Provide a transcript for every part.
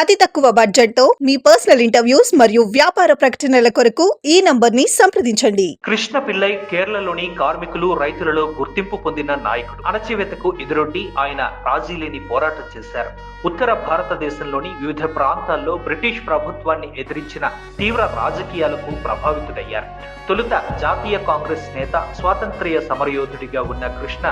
అతి తక్కువ బడ్జెట్తో మీ పర్సనల్ ఇంటర్వ్యూస్ మరియు వ్యాపార ప్రకటనల కొరకు ఈ నంబర్ని సంప్రదించండి. కృష్ణ పిల్లై కేరళలోని కార్మికులు రైతులలో గుర్తింపు పొందిన నాయకుడు. అణచివేతకు ఎదురొడ్డి ఆయన రాజీ లేని పోరాటం చేశారు. ఉత్తర భారతదేశంలోని వివిధ ప్రాంతాల్లో బ్రిటిష్ ప్రభుత్వాన్ని ఎదిరించిన తీవ్ర రాజకీయాలకు ప్రభావితుడయ్యారు. తొలుత జాతీయ కాంగ్రెస్ నేత స్వాతంత్ర్య సమరయోధుడిగా ఉన్న కృష్ణ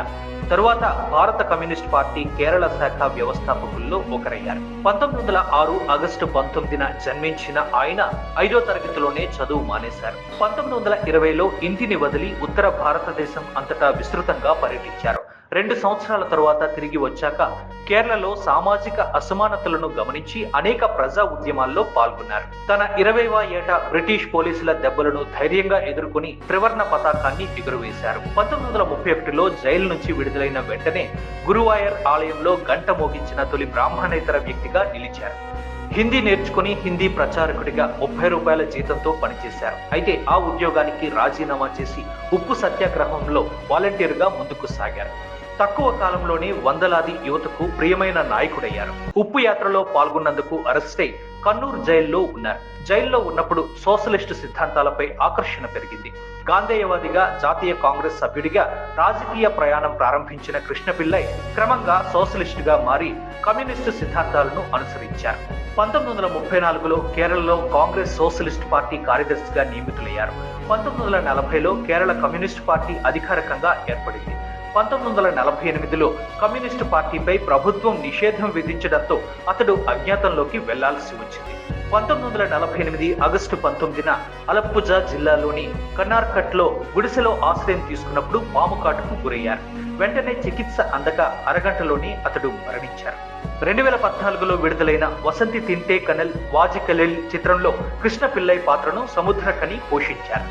తరువాత భారత కమ్యూనిస్ట్ పార్టీ కేరళ శాఖ వ్యవస్థాపకుల్లో ఒకరయ్యారు. పంతొమ్మిది వందల ఆరు ఆగస్టు పంతొమ్మిదిన జన్మించిన ఆయన ఐదో తరగతిలోనే చదువు మానేశారు. పంతొమ్మిది వందల ఇరవైలో ఇంటిని వదిలి ఉత్తర భారతదేశం అంతటా విస్తృతంగా పర్యటించారు. రెండు సంవత్సరాల తరువాత తిరిగి వచ్చాక కేరళలో సామాజిక అసమానతలను గమనించి అనేక ప్రజా ఉద్యమాల్లో పాల్గొన్నారు. తన ఇరవైవ ఏట బ్రిటిష్ పోలీసుల దెబ్బలను ధైర్యంగా ఎదుర్కొని త్రివర్ణ పతాకాన్ని ఎగురవేశారు. పంతొమ్మిది వందల ముప్పై ఒకటిలో జైలు నుంచి విడుదలైన వెంటనే గురువాయర్ ఆలయంలో గంట మోగించిన తొలి బ్రాహ్మణేతర వ్యక్తిగా నిలిచారు. హిందీ నేర్చుకుని హిందీ ప్రచారకుడిగా ముప్పై రూపాయల జీతంతో పనిచేశారు. అయితే ఆ ఉద్యోగానికి రాజీనామా చేసి ఉప్పు సత్యాగ్రహంలో వాలంటీర్గా ముందుకు సాగారు. తక్కువ కాలంలోనే వందలాది యువతకు ప్రియమైన నాయకుడయ్యారు. ఉప్పు యాత్రలో పాల్గొన్నందుకు అరెస్టై కన్నూరు జైల్లో ఉన్నారు. జైల్లో ఉన్నప్పుడు సోషలిస్టు సిద్ధాంతాలపై ఆకర్షణ పెరిగింది. గాంధేయవాదిగా జాతీయ కాంగ్రెస్ సభ్యుడిగా రాజకీయ ప్రయాణం ప్రారంభించిన కృష్ణపిల్లై క్రమంగా సోషలిస్టుగా మారి కమ్యూనిస్టు సిద్ధాంతాలను అనుసరించారు. పంతొమ్మిది వందల ముప్పై నాలుగులో కేరళలో కాంగ్రెస్ సోషలిస్ట్ పార్టీ కార్యదర్శిగా నియమితులయ్యారు. పంతొమ్మిది వందల నలభైలో కేరళ కమ్యూనిస్ట్ పార్టీ అధికారికంగా ఏర్పడింది. పంతొమ్మిది వందల నలభై ఎనిమిదిలో కమ్యూనిస్టు పార్టీపై ప్రభుత్వం నిషేధం విధించడంతో అతడు అజ్ఞాతంలోకి వెళ్ళాల్సి వచ్చింది. పంతొమ్మిది వందల నలభై ఎనిమిది ఆగస్టు పంతొమ్మిదిన అలప్పుజా జిల్లాలోని కన్నార్కట్లో గుడిసెలో ఆశ్రయం తీసుకున్నప్పుడు పాము కాటుకు గురయ్యారు. వెంటనే చికిత్స అందక అరగంటలోనే అతడు మరణించారు. రెండు వేల పద్నాలుగులో విడుదలైన వసంతి తింటే కనల్ వాజికలెల్ చిత్రంలో కృష్ణ పిల్లై పాత్రను సముద్రకని పోషించారు.